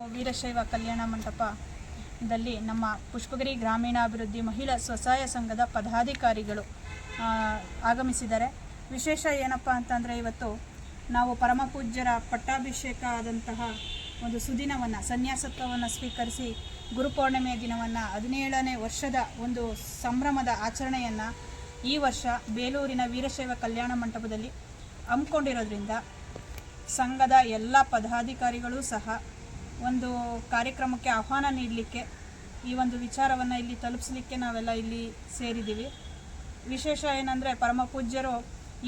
ವೀರಶೈವ ಕಲ್ಯಾಣ ಮಂಟಪದಲ್ಲಿ ನಮ್ಮ ಪುಷ್ಪಗಿರಿ ಗ್ರಾಮೀಣಾಭಿವೃದ್ಧಿ ಮಹಿಳಾ ಸ್ವಸಹಾಯ ಸಂಘದ ಪದಾಧಿಕಾರಿಗಳು ಆಗಮಿಸಿದ್ದಾರೆ. ವಿಶೇಷ ಏನಪ್ಪ ಅಂತಂದರೆ ಇವತ್ತು ನಾವು ಪರಮ ಪೂಜ್ಯರ ಪಟ್ಟಾಭಿಷೇಕ ಆದಂತಹ ಒಂದು ಸುದಿನವನ್ನು, ಸನ್ಯಾಸತ್ವವನ್ನು ಸ್ವೀಕರಿಸಿ ಗುರುಪೌರ್ಣಿಮೆಯ ದಿನವನ್ನು, ಹದಿನೇಳನೇ ವರ್ಷದ ಒಂದು ಸಂಭ್ರಮದ ಆಚರಣೆಯನ್ನು ಈ ವರ್ಷ ಬೇಲೂರಿನ ವೀರಶೈವ ಕಲ್ಯಾಣ ಮಂಟಪದಲ್ಲಿ ಹಮ್ಮಿಕೊಂಡಿರೋದ್ರಿಂದ ಸಂಘದ ಎಲ್ಲ ಪದಾಧಿಕಾರಿಗಳು ಸಹ ಒಂದು ಕಾರ್ಯಕ್ರಮಕ್ಕೆ ಆಹ್ವಾನ ನೀಡಲಿಕ್ಕೆ ಈ ಒಂದು ವಿಚಾರವನ್ನು ಇಲ್ಲಿ ತಲುಪಿಸಲಿಕ್ಕೆ ನಾವೆಲ್ಲ ಇಲ್ಲಿ ಸೇರಿದ್ದೀವಿ. ವಿಶೇಷ ಏನಂದರೆ ಪರಮ ಪೂಜ್ಯರು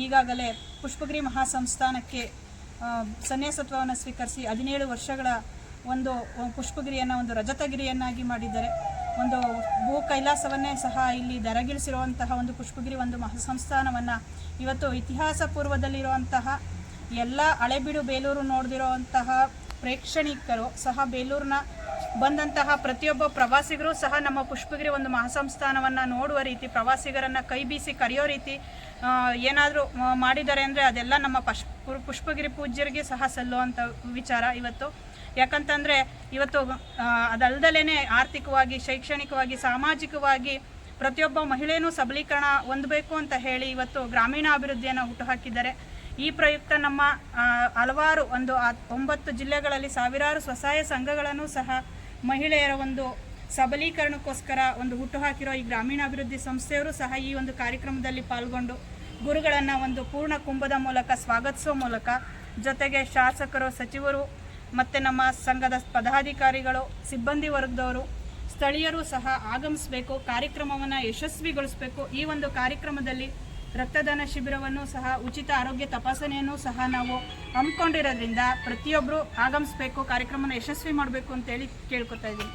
ಈಗಾಗಲೇ ಪುಷ್ಪಗಿರಿ ಮಹಾಸಂಸ್ಥಾನಕ್ಕೆ ಸನ್ಯಾಸತ್ವವನ್ನು ಸ್ವೀಕರಿಸಿ ಹದಿನೇಳು ವರ್ಷಗಳ ಒಂದು ಪುಷ್ಪಗಿರಿಯನ್ನು, ಒಂದು ರಜತಗಿರಿಯನ್ನಾಗಿ ಮಾಡಿದ್ದಾರೆ. ಒಂದು ಭೂ ಕೈಲಾಸವನ್ನೇ ಸಹ ಇಲ್ಲಿ ದರಗಿಳಿಸಿರುವಂತಹ ಒಂದು ಪುಷ್ಪಗಿರಿ, ಒಂದು ಮಹಾಸಂಸ್ಥಾನವನ್ನು ಇವತ್ತು ಇತಿಹಾಸ ಪೂರ್ವದಲ್ಲಿರುವಂತಹ ಎಲ್ಲ ಹಳೆಬೀಡು ಬೇಲೂರು ನೋಡಿದಿರುವಂತಹ ಪ್ರೇಕ್ಷಣಿಕರು ಸಹ ಬೇಲೂರಿನ ಬಂದಂತಹ ಪ್ರತಿಯೊಬ್ಬ ಪ್ರವಾಸಿಗರು ಸಹ ನಮ್ಮ ಪುಷ್ಪಗಿರಿ ಒಂದು ಮಹಾಸಂಸ್ಥಾನವನ್ನು ನೋಡುವ ರೀತಿ, ಪ್ರವಾಸಿಗರನ್ನು ಕೈ ಬೀಸಿ ಕರೆಯೋ ರೀತಿ ಏನಾದರೂ ಮಾಡಿದ್ದಾರೆ ಅಂದರೆ ಅದೆಲ್ಲ ನಮ್ಮ ಪಶ್ ಪುಷ್ಪಗಿರಿ ಪೂಜ್ಯರಿಗೆ ಸಹ ಸಲ್ಲುವಂಥ ವಿಚಾರ ಇವತ್ತು. ಯಾಕಂತಂದರೆ ಇವತ್ತು ಅದಲ್ದಲೇ ಆರ್ಥಿಕವಾಗಿ, ಶೈಕ್ಷಣಿಕವಾಗಿ, ಸಾಮಾಜಿಕವಾಗಿ ಪ್ರತಿಯೊಬ್ಬ ಮಹಿಳೆಯೂ ಸಬಲೀಕರಣ ಹೊಂದಬೇಕು ಅಂತ ಹೇಳಿ ಇವತ್ತು ಗ್ರಾಮೀಣ ಅಭಿವೃದ್ಧಿಯನ್ನು ಹುಟ್ಟುಹಾಕಿದ್ದಾರೆ ಈ ಪ್ರಯುಕ್ತ ನಮ್ಮ ಹಲವಾರು ಒಂದು ಒಂಬತ್ತು ಜಿಲ್ಲೆಗಳಲ್ಲಿ ಸಾವಿರಾರು ಸ್ವಸಹಾಯ ಸಂಘಗಳನ್ನು ಸಹ ಮಹಿಳೆಯರ ಒಂದು ಸಬಲೀಕರಣಕ್ಕೋಸ್ಕರ ಒಂದು ಹುಟ್ಟು ಹಾಕಿರೋ ಈ ಗ್ರಾಮೀಣಾಭಿವೃದ್ಧಿ ಸಂಸ್ಥೆಯವರು ಸಹ ಈ ಒಂದು ಕಾರ್ಯಕ್ರಮದಲ್ಲಿ ಪಾಲ್ಗೊಂಡು ಗುರುಗಳನ್ನು ಒಂದು ಪೂರ್ಣ ಕುಂಭದ ಮೂಲಕ, ಸ್ವಾಗತಿಸುವ ಮೂಲಕ ಜೊತೆಗೆ ಶಾಸಕರು, ಸಚಿವರು ಮತ್ತು ನಮ್ಮ ಸಂಘದ ಪದಾಧಿಕಾರಿಗಳು, ಸಿಬ್ಬಂದಿ ವರ್ಗದವರು, ಸ್ಥಳೀಯರು ಸಹ ಆಗಮಿಸಬೇಕು, ಕಾರ್ಯಕ್ರಮವನ್ನು ಯಶಸ್ವಿಗೊಳಿಸಬೇಕು. ಈ ಒಂದು ಕಾರ್ಯಕ್ರಮದಲ್ಲಿ ರಕ್ತದಾನ ಶಿಬಿರವನ್ನು ಸಹ ಉಚಿತ ಆರೋಗ್ಯ ತಪಾಸಣೆಯನ್ನು ಸಹ ನಾವು ಹಮ್ಮಿಕೊಂಡಿರೋದ್ರಿಂದ ಪ್ರತಿಯೊಬ್ಬರು ಆಗಮಿಸಬೇಕು, ಕಾರ್ಯಕ್ರಮನ ಯಶಸ್ವಿ ಮಾಡಬೇಕು ಅಂತೇಳಿ ಕೇಳ್ಕೊತಾ ಇದ್ದೀನಿ.